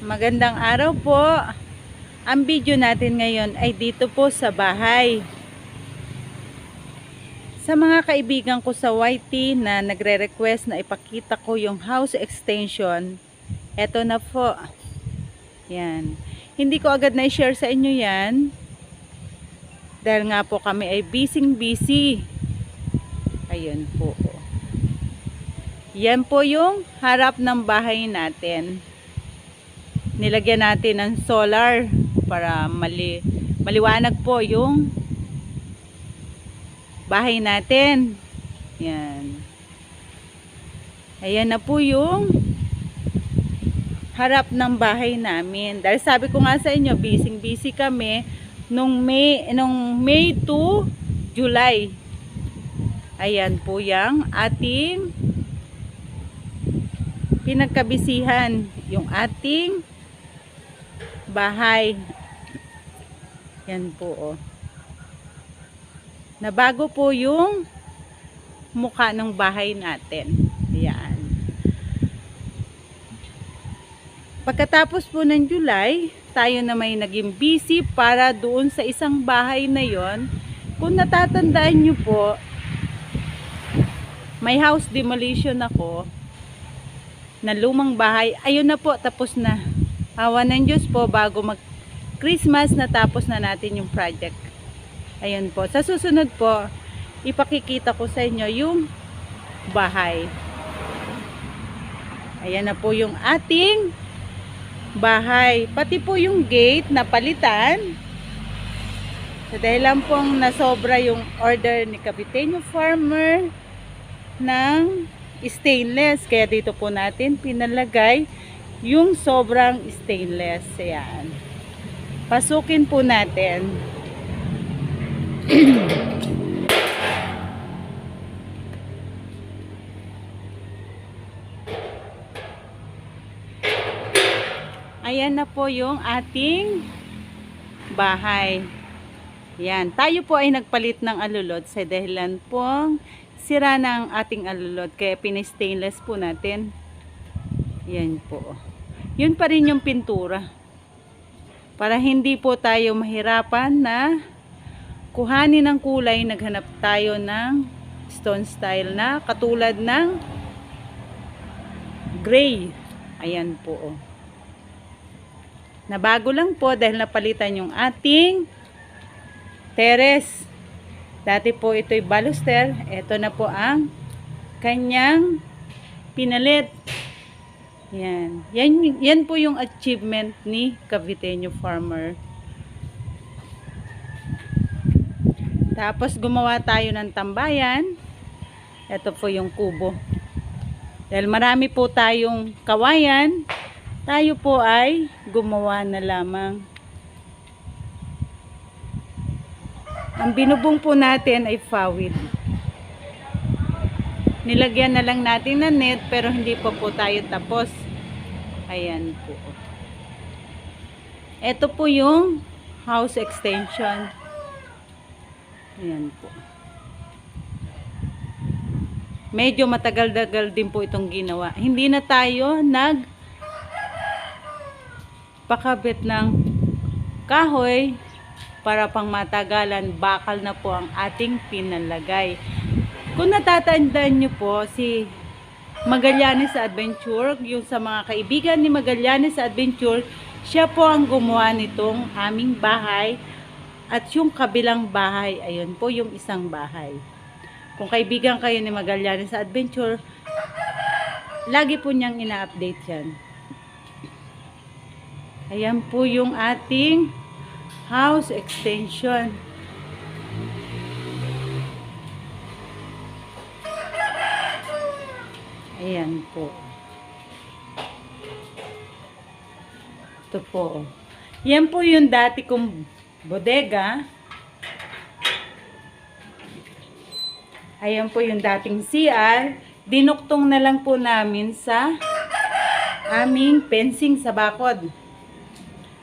Magandang araw po. Ang video natin ngayon ay dito po sa bahay. Sa mga kaibigan ko sa YT na nagre-request na ipakita ko yung house extension, eto na po. Yan. Hindi ko agad na-share sa inyo yan. Dahil nga po kami ay busy-busy. Ayun po. Yan po yung harap ng bahay natin. Nilagyan natin ng solar para mali maliwanag po yung bahay natin. Yan. Ayan na po yung harap ng bahay namin. Dahil sabi ko nga sa inyo, busy-busy kami nung May, nung May to July. Ayan po yung ating pinagkabisihan yung ating bahay. Yan po oh. Nabago po yung mukha ng bahay natin. Ayan. Pagkatapos po ng July, tayo na may naging busy para doon sa isang bahay na yon. Kung natatandaan nyo po, may house demolition ako na lumang bahay. Ayun na po, tapos na. Hawa ng Diyos po, bago mag Christmas, natapos na natin yung project. Ayun po. Sa susunod po, ipakikita ko sa inyo yung bahay. Ayan na po yung ating bahay. Pati po yung gate na palitan. So, dahil lang pong nasobra yung order ni Kapitenyo Farmer ng stainless. Kaya dito po natin pinalagay yung sobrang stainless. Ayan. Pasukin po natin. Ayan na po yung ating bahay. Yan. Tayo po ay nagpalit ng alulod sa dahilan pong sira ang ating alulod. Kaya pinastainless po natin. Yan po. Yun pa rin yung pintura. Para hindi po tayo mahirapan na kuhanin ng kulay, naghanap tayo ng stone style na katulad ng gray. Ayan po. oh. Nabago lang po dahil napalitan yung ating terrace. Dati po ito'y baluster. Ito na po ang kanyang pinalit. Yan. Yan, yan po yung achievement ni Caviteño Farmer. Tapos gumawa tayo ng tambayan. Ito po yung kubo. Dahil marami po tayong kawayan, tayo po ay gumawa na lamang. Ang binubong po natin ay fawid. Nilagyan na lang natin na net pero hindi pa po tayo tapos. Ayan po. Ito po yung house extension. Ayan po. Medyo matagal-dagal din po itong ginawa. Hindi na tayo nag pakabit ng kahoy para pang matagalan bakal na po ang ating pinalagay. Kung natatandaan nyo po si Magallanes Adventure, yung sa mga kaibigan ni Magallanes Adventure, siya po ang gumawa nitong aming bahay at yung kabilang bahay, ayun po yung isang bahay. Kung kaibigan kayo ni Magallanes Adventure, lagi po niyang ina-update yan. Ayan po yung ating house extension. Ayan po. Ito po. Yan po yung dati kong bodega. Ayan po yung dating CR. Dinuktong na lang po namin sa aming fencing sa bakod.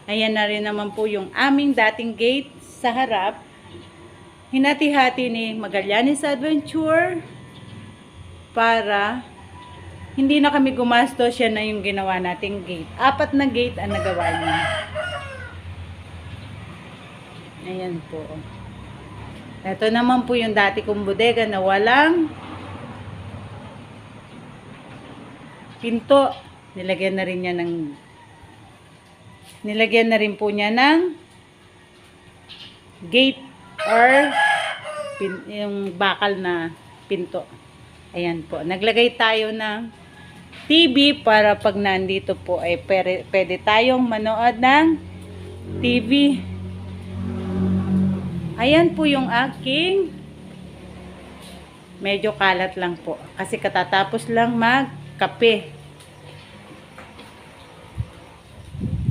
Ayan na rin naman po yung aming dating gate sa harap. Hinati-hati ni Magallanes Adventure para hindi na kami gumastos, siya na yung ginawa nating gate. Apat na gate ang nagawa niya. Ayan po. Ito naman po yung dati kong bodega na walang pinto. Nilagyan na rin niya ng nilagyan na rin po niya ng gate or pin, yung bakal na pinto. Ayan po. Naglagay tayo ng TV para pag nandito po ay pwede, pwede tayong manood ng TV. Ayan po yung aking medyo kalat lang po. Kasi katatapos lang magkape.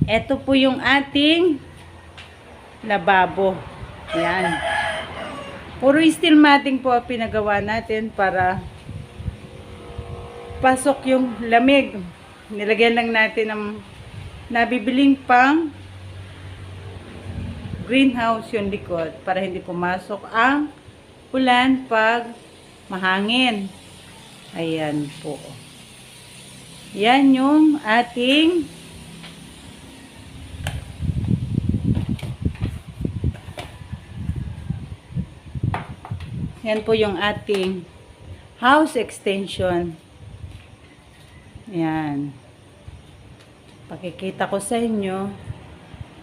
Ito po yung ating lababo. Ayan. Puro steel matting po pinagawa natin para pasok yung lamig. Nilagyan lang natin ng nabibiling pang greenhouse yung likod para hindi pumasok ang ulan pag mahangin. Ayan po. Yan yung ating Yan po yung ating house extension. Yan. Pakikita ko sa inyo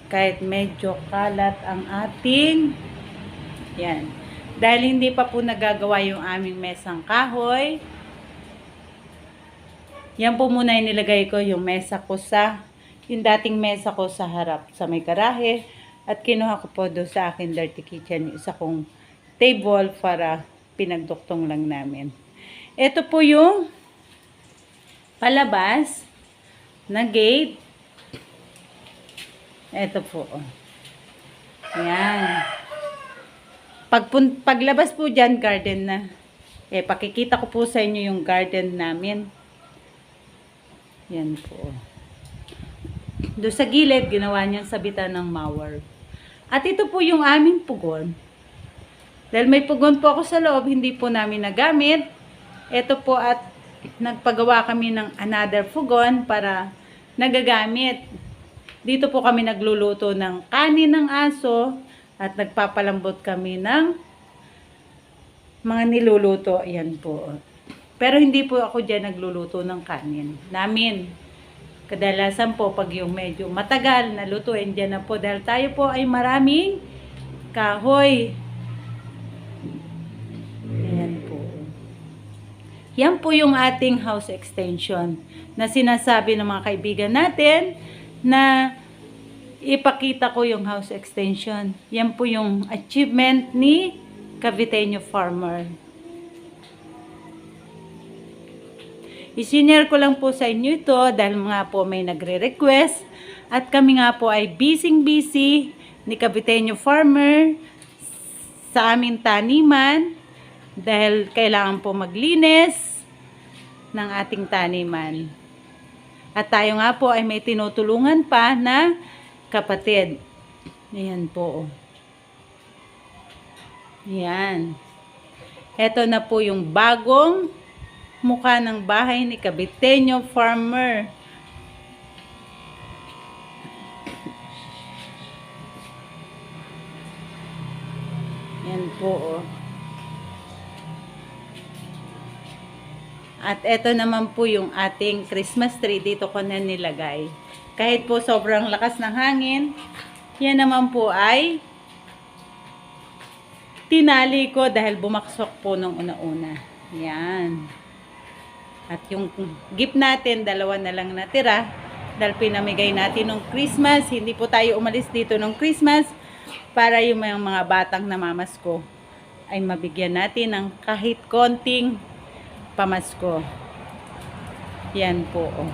kahit medyo kalat ang ating yan. Dahil hindi pa po nagagawa yung aming mesang kahoy, yan po muna yung nilagay ko yung mesa ko sa, yung dating mesa ko sa harap sa may garahe. At kinuha ko po doon sa akin dirty kitchen, yung isa kong table para pinagduktong lang namin. Ito po yung palabas na gate. Ito po. Ayan. Pag, paglabas po dyan, garden na. Eh, pakikita ko po sa inyo yung garden namin. Yan po. Doon sa gilid, ginawa niyang sabitan ng mower. At ito po yung aming pugon. Dahil may pugon po ako sa loob, hindi po namin nagamit. Ito po at nagpagawa kami ng another pugon para nagagamit. Dito po kami nagluluto ng kanin ng aso at nagpapalambot kami ng mga niluluto. Ayan po. Pero hindi po ako dyan nagluluto ng kanin. Namin. Kadalasan po pag yung medyo matagal na lutuin dyan na po dahil tayo po ay maraming kahoy. Ayan po. Yan po yung ating house extension na sinasabi ng mga kaibigan natin na ipakita ko yung house extension. Yan po yung achievement ni Caviteño Farmer. Isinare ko lang po sa inyo ito dahil mga po may nagre-request at kami nga po ay busy-busy ni Caviteño Farmer sa aming taniman dahil kailangan po maglinis ng ating taniman. At tayo nga po ay may tinutulungan pa na kapatid. Ayan po. Ayan. Ito na po yung bagong mukha ng bahay ni Kabiteño Farmer. Yan po oh. At ito naman po yung ating Christmas tree. Dito ko na nilagay. Kahit po sobrang lakas ng hangin, yan naman po ay tinali ko dahil bumaksok po nung una-una. Yan. At yung gift natin, dalawa na lang natira. Dahil pinamigay natin nung Christmas. Hindi po tayo umalis dito nung Christmas para yung mga, mga batang namamasko ay mabigyan natin ng kahit konting pamasko. Yan po. Oh.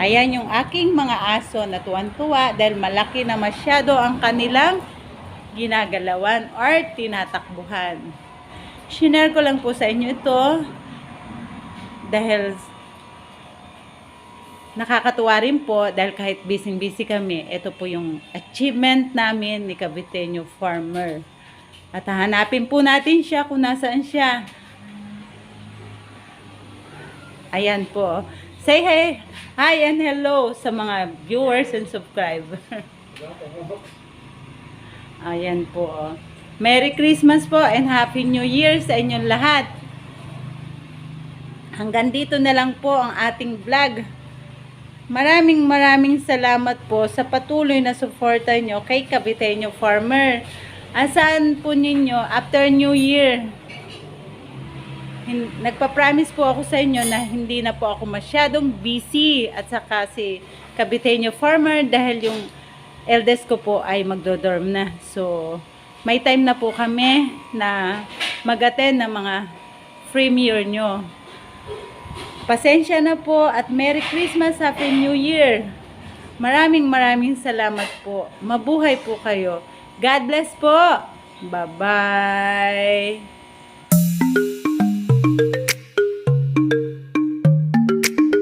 Ayan yung aking mga aso na tuwan-tuwa dahil malaki na masyado ang kanilang ginagalawan or tinatakbuhan. Shinare ko lang po sa inyo ito dahil nakakatuwa rin po dahil kahit busy-busy kami, ito po yung achievement namin ni Caviteño Farmer. At hahanapin po natin siya kung nasaan siya. Ayan po. Say hi, hi and hello sa mga viewers and subscribers. Ayan po. Merry Christmas po and Happy New Year sa inyong lahat. Hanggang dito na lang po ang ating vlog. Maraming maraming salamat po sa patuloy na suporta nyo kay Caviteño Farmer. Asahan po ninyo after New Year. Nagpa-promise po ako sa inyo na hindi na po ako masyadong busy at saka si Caviteño Farmer dahil yung eldest ko po ay magdodorm na. So, may time na po kami na mag-attend ng mga premiere nyo. Pasensya na po at Merry Christmas, Happy New Year. Maraming maraming salamat po. Mabuhay po kayo. God bless po. Bye-bye.